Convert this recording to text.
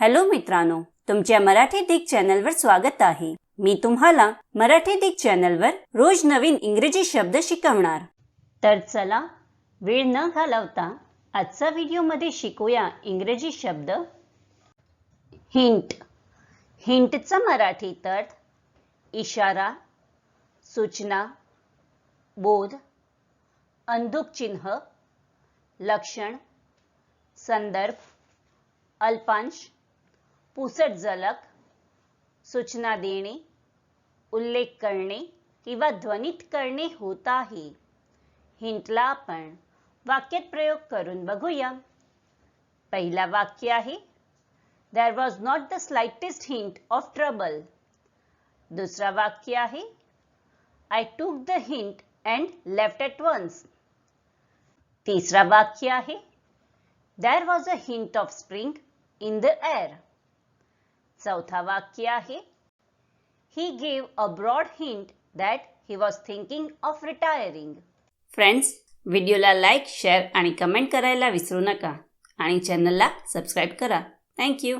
Hello मित्रांनो तुमच्या मराठी दिग चॅनलवर स्वागत आहे. मी तुम्हाला मराठी दिग चॅनलवर रोज नवीन इंग्रजी शब्द शिकवणार. तर चला वेळ न घालवता आजचा व्हिडिओमध्ये शिकूया इंग्रजी शब्द. हिंट हिंटचा मराठी अर्थ इशारा सूचना बोध अंधुक चिन्ह लक्षण संदर्भ अल्पांश पुसट झलक सूचना देणे उल्लेख करणे किंवा ध्वनित करणे होत आहे हिंटला आपण वाक्यात प्रयोग करून बघूया. पहिला वाक्य आहे there was not the slightest hint of trouble दुसरा वाक्य आहे I took the hint and left at once तिसरा वाक्य आहे there was a hint of spring in the air चौथा वाक्य आहे. He gave a broad hint that he was thinking of retiring friends व्हिडिओला लाईक शेअर आणि comment करायला विसरू नका. आणि चॅनलला सबस्क्राईब करा. थँक्यू